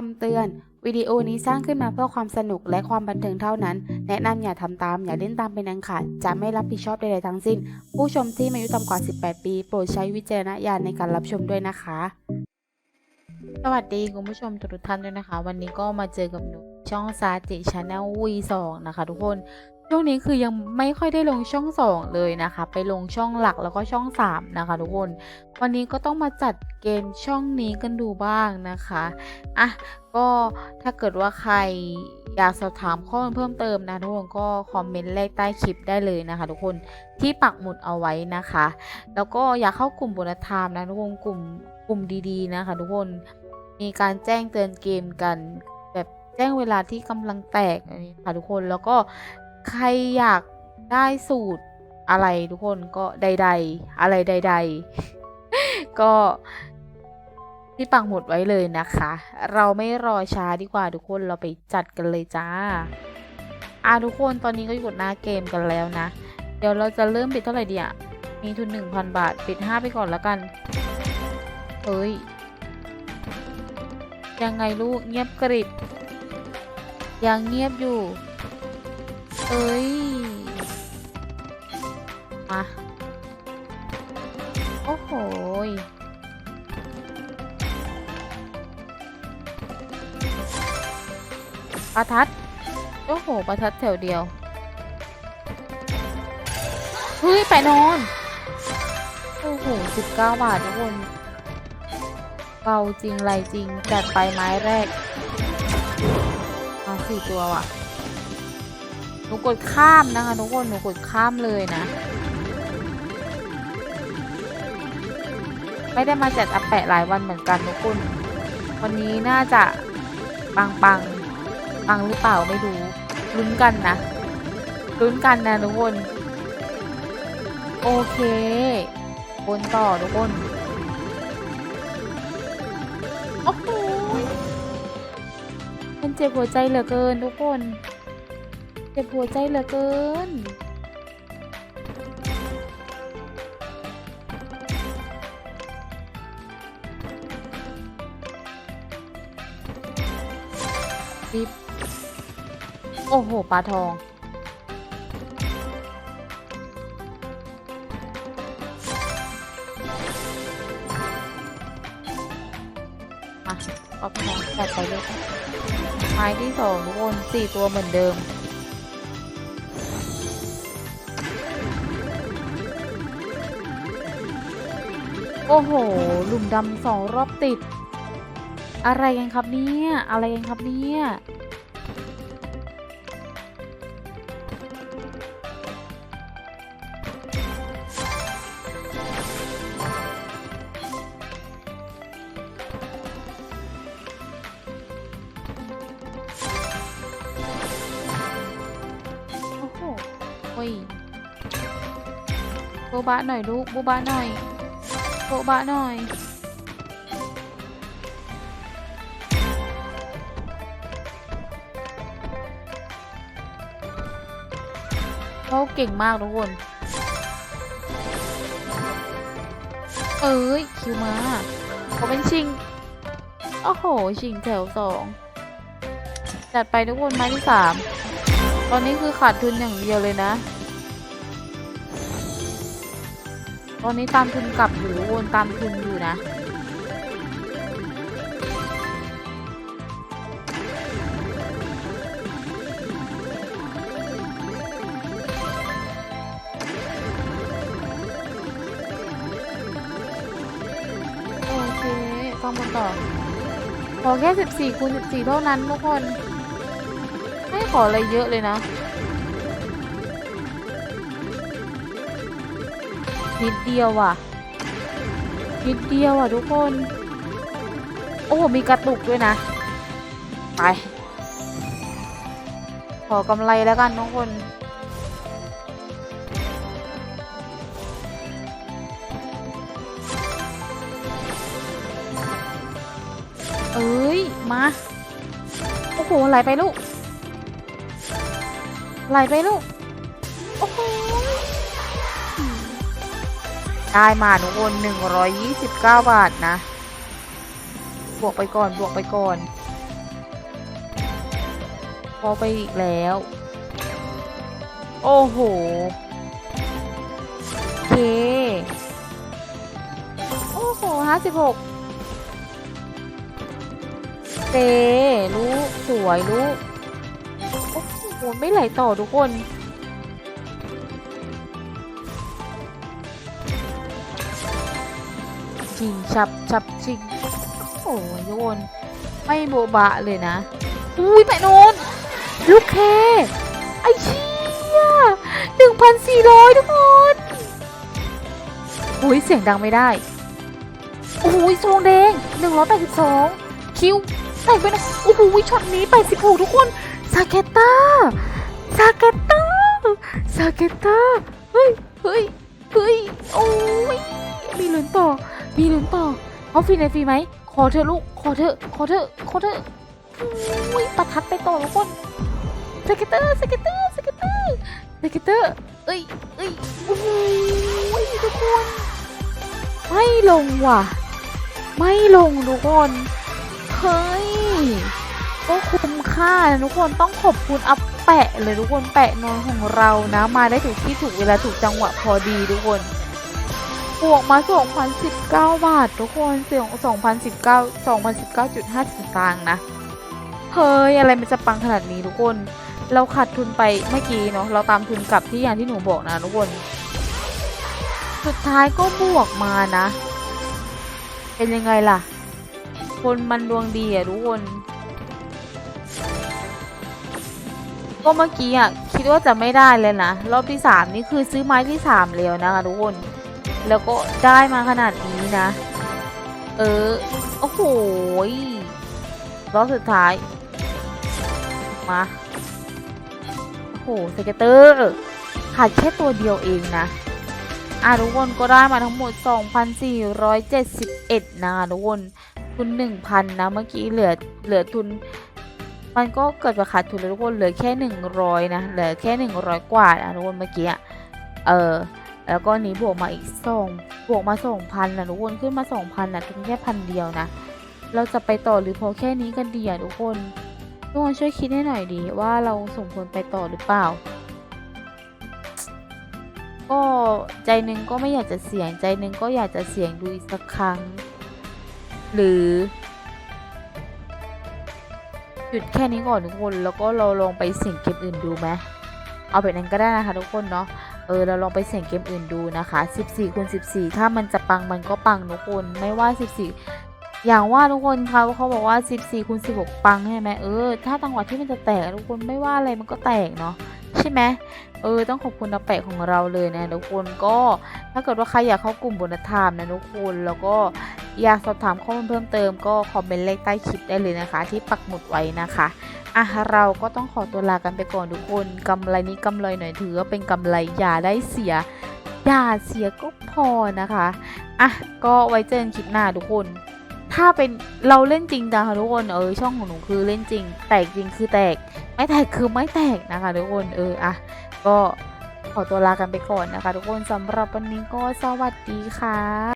คำเตือน วิดีโอนี้สร้างขึ้นมาเพื่อความสนุกและความบันเทิงเท่านั้น แนะนำอย่าทำตาม อย่าเล่นตามเป็นอันขาดจะไม่รับผิดชอบใดๆทั้งสิ้น ผู้ชมที่มีอายุต่ำกว่า 18 ปี โปรดใช้วิจารณญาณในการรับชมด้วยนะคะ สวัสดีคุณผู้ชมทุกท่านด้วยนะคะ วันนี้ก็มาเจอกับหนูช่องซาจิชาแนลวีสองนะคะ ทุกคน ช่วงนี้คือยังไม่ค่อยได้ลงช่อง 2 เลยนะคะ ไปลงช่องหลักแล้วก็ช่อง 3 นะคะ ทุกคน วันนี้ก็ต้องมาจัดเกมช่องนี้กันดูบ้างนะคะอะก็ถ้าเกิดว่าใครอยากสอบถามข้อมูลเพิ่มเติมนะทุกคนก็คอมเมนต์แรกใต้คลิปได้เลยนะคะ ทุกคนที่ปักหมุดเอาไว้นะคะ แล้วก็อยากเข้ากลุ่มโบนัสไทม์นะทุกคนกลุ่มกลุ่มดีๆนะคะ ทุกคนมีการแจ้งเตือนเกมกัน แบบแจ้งเวลาที่กำลังแตกนนี้ค่ะทุกคนแล้วก็ ใครอยากได้สูตรอะไรทุกคนก็ใด ๆ อะไรใด ๆ ก็ที่ปักหมุดไว้เลยนะคะ เราไม่รอช้าดีกว่าทุกคนเราไปจัดกันเลยจ้าอะทุกคนตอนนี้ก็อยู่หน้าเกมกันแล้วนะ เดี๋ยวเราจะเริ่มปิดเท่าไหร่ดีอะมีทุนหนึ่งพันบาท ปิดห้าไปก่อนแล้วกันเฮ้ย ยังไงลูกเงียบกริบยังเงียบอยู่ เอ้ย มา โอ้โหประทัด โอ้โห ประทัดแถวเดียว เฮ้ย ไปนอน โอ้โหสิบเก้าบาททุกคนเบาจริงไรจริง จัดไปไม้แรก เอาสี่ตัวว่ะ หนูกดข้ามนะคะทุกคนหนูกดข้ามเลยนะ ไม่ได้มาจัดอัปแปะหลายวันเหมือนกันทุกคน วันนี้น่าจะปังปังปังหรือเปล่าไม่รู้ลุ้นกันนะลุ้นกันนะทุกคน โอเคบนต่อทุกคนโอ้โหมันเจ็บหัวใจเหลือเกินทุกคน เจ็บหัวใจเหลือเกินดิบโอ้โห ปลาทองมาปลาทองจัดไปเลยไม้ที่สองทุกคนสี่ตัวเหมือนเดิม โอ้โห หลุมดำสองรอบติด อะไรกันครับเนี่ย อะไรกันครับเนี่ย โอ้โหโอ้ยโบบะหน่อยลูกโบบะหน่อย โบบะหน่อย เขาเก่งมากทุกคน เอ้ย คิวมาเขาเป็นชิง โอ้โห ชิงแถวสอง จัดไปทุกคนไม้ที่สาม ตอนนี้คือขาดทุนอย่างเดียวเลยนะ อนนี้ตามทุนกลับอยู่วนตามทุนอยู่นะโอเคฟังมาต่อ ขอแค่สิบสี่คูณสิบสี่เท่านั้นทุกคน ไม่ขออะไรเยอะเลยนะ นิดเดียวอะ นิดเดียวอะทุกคน โอ้โหมีกระตุกด้วยนะ ไป ขอกำไรแล้วกันทุกคนเอ้ย มา โอ้โหไหลไปลูกไหลไปลูก ได้มาทุกคนหนึ่งร้อยยี่สิบเก้าบาทนะ บวกไปก่อนบวกไปก่อน พอไปอีกแล้ว โอ้โหโอเค โอ้โหห้าสิบหกเตลูกสวยลูกโอ้โห ไม่ไหลต่อทุกคน ชิงชับชับชิง โอ้ยทุกคนไม่โบบะเลยนะ อุ้ยไปโนนลูกเค ไอเชี่ยหนึ่งพันสี่ร้อยทุกคนอุ้ยเสียงดังไม่ได้โอ้ยทรงแดงหนึ่งร้อยแปดสิบสองคิวแต่ไปนะโอ้โหช็อตนี้แปดสิบหกทุกคนซาเกตตาซาเกตตาซาเกตตาเฮ้ยเฮ้ยเฮ้ยโอ้ยมีลุ้นต่อ มีลุ้นต่อเอาฟรีในฟรีไหมขอเถอะลูกขอเถอะขอเถอะขอเถอะอุ้ยประทัดไปต่อทุกคนสเก็ตเตอร์สเก็ตเตอร์สเก็ตเตอร์สเก็ตเตอร์เอ้ยเอ้ยโอ้ยทุกคนไม่ลงว่ะ ไม่ลงทุกคนเฮ้ยก็คุ้มค่านะทุกคนต้องขอบคุณอัปแปะเลยทุกคนแปะนอนของเรานะ มาได้ถูกที่ถูกเวลาถูกจังหวะพอดีทุกคน บวกมา 2,019 บาท ทุกคนเสียง2,019 2,019.50สตางค์นะ เฮ้ย อะไรมันจะปังขนาดนี้ทุกคน เราขาดทุนไปเมื่อกี้เนาะ เราตามทุนกลับที่อย่างที่หนูบอกนะทุกคน สุดท้ายก็บวกมานะ เป็นยังไงล่ะ คนมันดวงดีอะทุกคน ก็เมื่อกี้อะคิดว่าจะไม่ได้เลยนะ รอบที่สามนี่คือซื้อไม้ที่สามแล้วนะคะทุกคน แล้วก็ได้มาขนาดนี้นะ เออ โอ้โหรอบสุดท้าย มาโอ้โหสเกตเตอร์ขาดแค่ตัวเดียวเองนะอะทุกคนก็ได้มาทั้งหมด 2,471 นะทุกคนทุน 1,000 นะ เมื่อกี้เหลือเหลือทุน มันก็เกิดมาขาดทุนแล้วทุกคนเหลือแค่ 100 นะ เหลือแค่ 100 กว่านะทุกคนเมื่อกี้อะเออ แล้วก็นี้บวกมาอีกสองบวกมาสองพันนะทุกคนขึ้นมาสองพันนะทุนแค่พันเดียวนะ เราจะไปต่อหรือพอแค่นี้กันดีอะทุกคนทุกคนช่วยคิดให้หน่อยดีว่าเราสมควรไปต่อหรือเปล่า ก็ใจหนึงก็ไม่อยากจะเสี่ยงใจหนึงก็อยากจะเสี่ยงดูอีกสักครั้ง หรือหยุดแค่นี้ก่อนทุกคนแล้วก็เราลองไปเสี่ยงเกมอื่นดูไหมเอาแบบนั้นก็ได้นะคะทุกคนเนาะ เออเราลองไปเสี่ยงเกมอื่นดูนะคะ 14คูณ14 ถ้ามันจะปังมันก็ปังทุกคนไม่ว่า 14 อย่างว่าทุกคนเขาเขาบอกว่า 14คูณ16 ปังใช่ไหมเออถ้าจังหวะที่มันจะแตกทุกคนไม่ว่าอะไรมันก็แตกเนาะใช่ไหมเออต้องขอบคุณนักแปะของเราเลยนะทุกคนก็ถ้าเกิดว่าใครอยากเข้ากลุ่มบนทามนะทุกคนแล้วก็อยากสอบถามข้อมูลเพิ่มเติมก็คอมเมนต์เลขใต้คลิปได้เลยนะคะ ที่ปักหมุดไว้นะคะ อะเราก็ต้องขอตัวลากันไปก่อนทุกคนกำไรนี้กำไรหน่อยถือว่าเป็นกำไรอย่าได้เสียอย่าเสียก็พอนะคะอะก็ไว้เจอกันคลิปหน้าทุกคนถ้าเป็นเราเล่นจริงนะคะทุกคนเออช่องของหนูคือเล่นจริง แตกจริงคือแตก ไม่แตกคือไม่แตกนะคะทุกคนเอออะก็ขอตัวลากันไปก่อนนะคะ ทุกคนสำหรับวันนี้ก็สวัสดีค่ะ